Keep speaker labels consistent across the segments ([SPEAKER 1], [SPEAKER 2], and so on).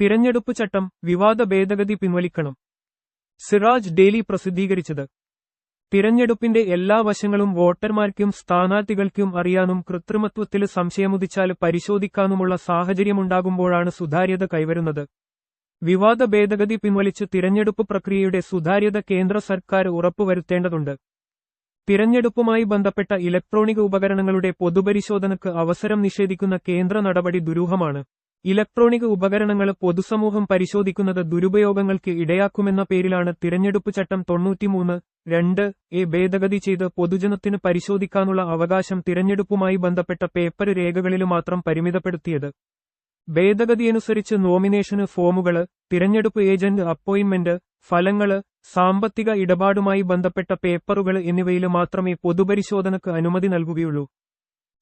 [SPEAKER 1] തിരഞ്ഞെടുപ്പ് ചട്ടം വിവാദ ഭേദഗതി പിൻവലിക്കണം. സിറാജ് ഡെയിലി പ്രസിദ്ധീകരിച്ചത്. തിരഞ്ഞെടുപ്പിന്റെ എല്ലാ വശങ്ങളും വോട്ടർമാർക്കും സ്ഥാനാർത്ഥികൾക്കും അറിയാനും കൃത്രിമത്വത്തിൽ സംശയമുദിച്ചാൽ പരിശോധിക്കാനുമുള്ള സാഹചര്യമുണ്ടാകുമ്പോഴാണ് സുതാര്യത കൈവരുന്നത്. വിവാദ ഭേദഗതി പിൻവലിച്ച് തിരഞ്ഞെടുപ്പ് പ്രക്രിയയുടെ സുതാര്യത കേന്ദ്ര സർക്കാർ ഉറപ്പുവരുത്തേണ്ടതുണ്ട്. തിരഞ്ഞെടുപ്പുമായി ബന്ധപ്പെട്ട ഇലക്ട്രോണിക് ഉപകരണങ്ങളുടെ പൊതുപരിശോധനക്ക് അവസരം നിഷേധിക്കുന്ന കേന്ദ്ര നടപടി ദുരൂഹമാണ്. ഇലക്ട്രോണിക് ഉപകരണങ്ങൾ പൊതുസമൂഹം പരിശോധിക്കുന്നത് ദുരുപയോഗങ്ങൾക്ക് ഇടയാക്കുമെന്ന പേരിലാണ് തിരഞ്ഞെടുപ്പ് ചട്ടം തൊണ്ണൂറ്റിമൂന്ന് രണ്ട് എ ഭേദഗതി ചെയ്ത് പൊതുജനത്തിന് പരിശോധിക്കാനുള്ള അവകാശം തിരഞ്ഞെടുപ്പുമായി ബന്ധപ്പെട്ട പേപ്പർ രേഖകളിൽ മാത്രം പരിമിതപ്പെടുത്തിയത്. ഭേദഗതിയനുസരിച്ച് നോമിനേഷന് ഫോമുകൾ തിരഞ്ഞെടുപ്പ് ഏജന്റ് അപ്പോയിന്റ്മെന്റ് ഫലങ്ങൾ സാമ്പത്തിക ഇടപാടുമായി ബന്ധപ്പെട്ട പേപ്പറുകൾ എന്നിവയിൽ മാത്രമേ പൊതുപരിശോധനക്ക് അനുമതി നൽകുകയുള്ളൂ.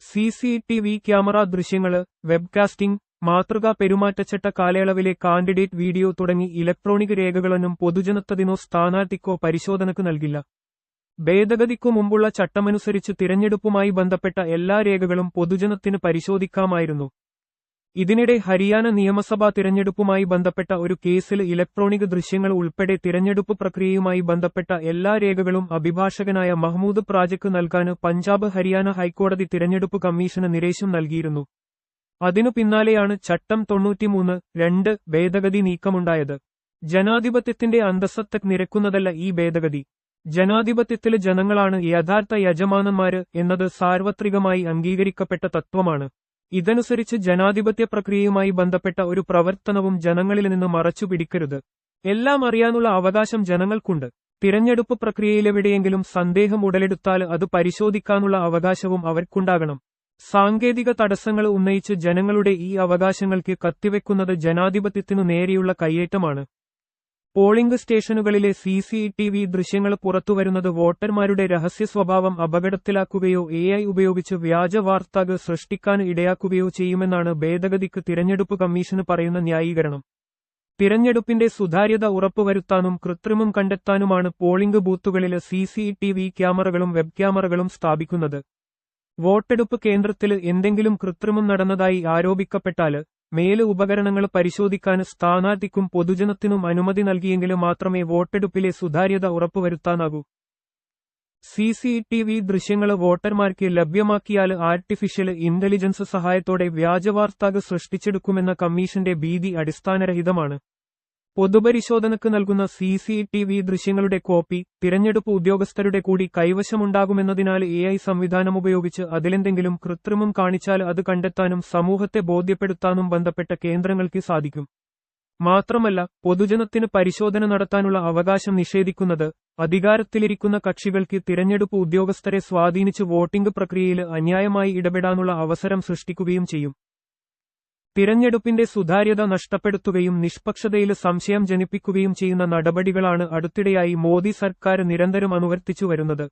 [SPEAKER 1] C C T V camera ദൃശ്യങ്ങൾ വെബ്കാസ്റ്റിംഗ് മാതൃകാ പെരുമാറ്റച്ചട്ട കാലയളവിലെ കാൻഡിഡേറ്റ് വീഡിയോ തുടങ്ങി ഇലക്ട്രോണിക് രേഖകളൊന്നും പൊതുജനത്തതിനോ സ്ഥാനാർത്ഥിക്കോ പരിശോധനക്ക് നൽകില്ല. ഭേദഗതിക്കു മുമ്പുള്ള ചട്ടമനുസരിച്ച് തിരഞ്ഞെടുപ്പുമായി ബന്ധപ്പെട്ട എല്ലാ രേഖകളും പൊതുജനത്തിന് പരിശോധിക്കാമായിരുന്നു. ഇതിനിടെ ഹരിയാന നിയമസഭാ തിരഞ്ഞെടുപ്പുമായി ബന്ധപ്പെട്ട ഒരു കേസിൽ ഇലക്ട്രോണിക് ദൃശ്യങ്ങൾ ഉൾപ്പെടെ തിരഞ്ഞെടുപ്പ് പ്രക്രിയയുമായി ബന്ധപ്പെട്ട എല്ലാ രേഖകളും അഭിഭാഷകനായ മഹ്മൂദ് പ്രാജക്ക് നൽകാൻ പഞ്ചാബ് ഹരിയാന ഹൈക്കോടതി തിരഞ്ഞെടുപ്പ് കമ്മീഷന് നിരേശം നൽകിയിരുന്നു. അതിനു പിന്നാലെയാണ് ചട്ടം തൊണ്ണൂറ്റിമൂന്ന് രണ്ട് ഭേദഗതി നീക്കമുണ്ടായത്. ജനാധിപത്യത്തിന്റെ അന്തസ്സത്ത് നിരക്കുന്നതല്ല ഈ ഭേദഗതി. ജനാധിപത്യത്തിലെ ജനങ്ങളാണ് യഥാർത്ഥ യജമാനന്മാര് എന്നത് സാർവത്രികമായി അംഗീകരിക്കപ്പെട്ട തത്വമാണ്. ഇതനുസരിച്ച് ജനാധിപത്യ പ്രക്രിയയുമായി ബന്ധപ്പെട്ട ഒരു പ്രവർത്തനവും ജനങ്ങളിൽ നിന്ന് മറച്ചുപിടിക്കരുത്. എല്ലാം അറിയാനുള്ള അവകാശം ജനങ്ങൾക്കുണ്ട്. തിരഞ്ഞെടുപ്പ് പ്രക്രിയയിലെവിടെയെങ്കിലും സന്ദേഹം ഉടലെടുത്താൽ അത് പരിശോധിക്കാനുള്ള അവകാശവും അവർക്കുണ്ടാകണം. സാങ്കേതിക തടസ്സങ്ങൾ ഉന്നയിച്ച് ജനങ്ങളുടെ ഈ അവകാശങ്ങൾക്ക് കത്തിവെക്കുന്നത് ജനാധിപത്യത്തിനു നേരെയുള്ള കയ്യേറ്റമാണ്. പോളിംഗ് സ്റ്റേഷനുകളിലെ സി സി ടി വി ദൃശ്യങ്ങൾ പുറത്തുവരുന്നത് വോട്ടർമാരുടെ രഹസ്യ സ്വഭാവം അപകടത്തിലാക്കുകയോ എ ഐ ഉപയോഗിച്ച് വ്യാജ വാർത്തകൾ സൃഷ്ടിക്കാൻ ഇടയാക്കുകയോ ചെയ്യുമെന്നാണ് ഭേദഗതിക്ക് തിരഞ്ഞെടുപ്പ് കമ്മീഷന് പറയുന്ന ന്യായീകരണം. തിരഞ്ഞെടുപ്പിന്റെ സുതാര്യത ഉറപ്പുവരുത്താനും കൃത്രിമം കണ്ടെത്താനുമാണ് പോളിംഗ് ബൂത്തുകളിൽ സി സി ടി വി ക്യാമറകളും വെബ് ക്യാമറകളും സ്ഥാപിക്കുന്നത്. വോട്ടെടുപ്പ് കേന്ദ്രത്തിൽ എന്തെങ്കിലും കൃത്രിമം നടന്നതായി ആരോപിക്കപ്പെട്ടാൽ മേൽ ഉപകരണങ്ങൾ പരിശോധിക്കാൻ സ്ഥാനാർത്ഥിക്കും പൊതുജനത്തിനും അനുമതി നൽകിയെങ്കിലും മാത്രമേ വോട്ടെടുപ്പിലെ സുതാര്യത ഉറപ്പുവരുത്താനാകൂ. സി സി ടി വി ദൃശ്യങ്ങൾ വോട്ടർമാർക്ക് ലഭ്യമാക്കിയാൽ ആർട്ടിഫിഷ്യൽ ഇന്റലിജൻസ് സഹായത്തോടെ വ്യാജവാർത്താകൾ സൃഷ്ടിച്ചെടുക്കുമെന്ന കമ്മീഷന്റെ ഭീതി അടിസ്ഥാനരഹിതമാണ്. പൊതുപരിശോധനയ്ക്ക് നൽകുന്ന സി സി ടി വി ദൃശ്യങ്ങളുടെ കോപ്പി തിരഞ്ഞെടുപ്പ് ഉദ്യോഗസ്ഥരുടെ കൂടി കൈവശമുണ്ടാകുമെന്നതിനാൽ എ ഐ സംവിധാനമുപയോഗിച്ച് അതിലെന്തെങ്കിലും കൃത്രിമം കാണിച്ചാൽ അത് കണ്ടെത്താനും സമൂഹത്തെ ബോധ്യപ്പെടുത്താനും ബന്ധപ്പെട്ട കേന്ദ്രങ്ങൾക്ക് സാധിക്കും. മാത്രമല്ല പൊതുജനത്തിന് പരിശോധന നടത്താനുള്ള അവകാശം നിഷേധിക്കുന്നത് അധികാരത്തിലിരിക്കുന്ന കക്ഷികൾക്ക് തിരഞ്ഞെടുപ്പ് ഉദ്യോഗസ്ഥരെ സ്വാധീനിച്ച് വോട്ടിംഗ് പ്രക്രിയയിൽ അന്യായമായി ഇടപെടാനുള്ള അവസരം സൃഷ്ടിക്കുകയും ചെയ്യും. തിരഞ്ഞെടുപ്പിന്റെ സുതാര്യത നഷ്ടപ്പെടുത്തുകയും നിഷ്പക്ഷതയിൽ സംശയം ജനിപ്പിക്കുകയും ചെയ്യുന്ന നടപടികളാണ് അടുത്തിടെയായി മോദി സർക്കാർ നിരന്തരം അനുവർത്തിച്ചു വരുന്നത്.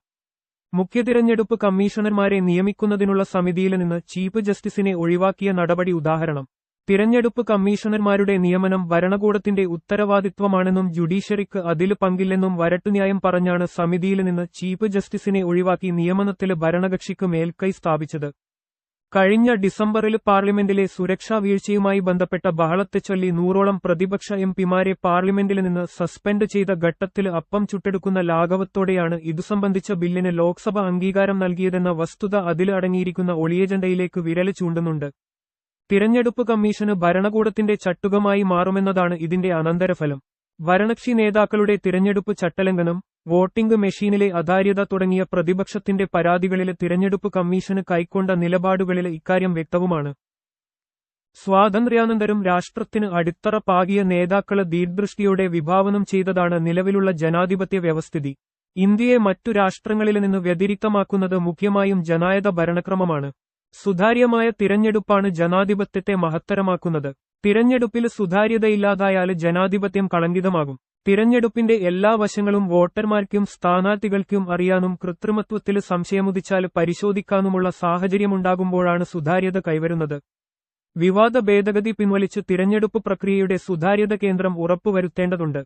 [SPEAKER 1] മുഖ്യ തിരഞ്ഞെടുപ്പ് കമ്മീഷണർമാരെ നിയമിക്കുന്നതിനുള്ള സമിതിയിൽ നിന്ന് ചീഫ് ജസ്റ്റിസിനെ ഒഴിവാക്കിയ നടപടി ഉദാഹരണം. തിരഞ്ഞെടുപ്പ് കമ്മീഷണർമാരുടെ നിയമനം ഭരണകൂടത്തിന്റെ ഉത്തരവാദിത്വമാണെന്നും ജുഡീഷ്യറിക്ക് അതിൽ പങ്കില്ലെന്നും വരട്ടുന്യായം പറഞ്ഞാണ് സമിതിയിൽ നിന്ന് ചീഫ് ജസ്റ്റിസിനെ ഒഴിവാക്കി നിയമനത്തിൽ ഭരണകക്ഷിക്ക് മേൽക്കൈ സ്ഥാപിച്ചത്. കഴിഞ്ഞ ഡിസംബറിൽ പാർലമെന്റിലെ സുരക്ഷാ വീഴ്ചയുമായി ബന്ധപ്പെട്ട ബഹളത്തെ ചൊല്ലി നൂറോളം പ്രതിപക്ഷ എംപിമാരെ പാർലമെന്റിൽ നിന്ന് സസ്പെൻഡ് ചെയ്ത ഘട്ടത്തിൽ അപ്പം ചുട്ടെടുക്കുന്ന ലാഘവത്തോടെയാണ് ഇതു സംബന്ധിച്ച ബില്ലിന് ലോക്സഭ അംഗീകാരം നൽകിയതെന്ന വസ്തുത അതിൽ അടങ്ങിയിരിക്കുന്ന ഒളിയജണ്ടയിലേക്ക് വിരൽ ചൂണ്ടുന്നുണ്ട്. തിരഞ്ഞെടുപ്പ് കമ്മീഷന് ഭരണകൂടത്തിന്റെ ചട്ടുകമായി മാറുമെന്നതാണ് ഇതിന്റെ അനന്തരഫലം. ഭരണകക്ഷി നേതാക്കളുടെ തിരഞ്ഞെടുപ്പ് ചട്ടലംഘനം വോട്ടിംഗ് മെഷീനിലെ അതാര്യത തുടങ്ങിയ പ്രതിപക്ഷത്തിന്റെ പരാതികളിലെ തിരഞ്ഞെടുപ്പ് കമ്മീഷന് കൈക്കൊണ്ട നിലപാടുകളിലെ ഇക്കാര്യം വ്യക്തവുമാണ്. സ്വാതന്ത്ര്യാനന്തരം രാഷ്ട്രത്തിന് അടിത്തറ പാകിയ നേതാക്കളെ ദീർദൃഷ്ടിയോടെ വിഭാവനം ചെയ്തതാണ് നിലവിലുള്ള ജനാധിപത്യ വ്യവസ്ഥിതി. ഇന്ത്യയെ മറ്റു രാഷ്ട്രങ്ങളിൽ നിന്ന് വ്യതിരിക്തമാക്കുന്നത് മുഖ്യമായും ജനായത ഭരണക്രമമാണ്. സുതാര്യമായ തിരഞ്ഞെടുപ്പാണ് ജനാധിപത്യത്തെ മഹത്തരമാക്കുന്നത്. തിരഞ്ഞെടുപ്പിൽ സുതാര്യതയില്ലാതായാൽ ജനാധിപത്യം കളങ്കിതമാകും. തിരഞ്ഞെടുപ്പിന്റെ എല്ലാ വശങ്ങളും വോട്ടർമാർക്കും സ്ഥാനാർത്ഥികൾക്കും അറിയാനും കൃത്രിമത്വത്തിൽ സംശയമുദിച്ചാൽ പരിശോധിക്കാനുമുള്ള സാഹചര്യമുണ്ടാകുമ്പോഴാണ് സുതാര്യത കൈവരുന്നത്. വിവാദ ഭേദഗതി പിൻവലിച്ച് തിരഞ്ഞെടുപ്പ് പ്രക്രിയയുടെ സുതാര്യത കേന്ദ്രം ഉറപ്പുവരുത്തേണ്ടതുണ്ട്.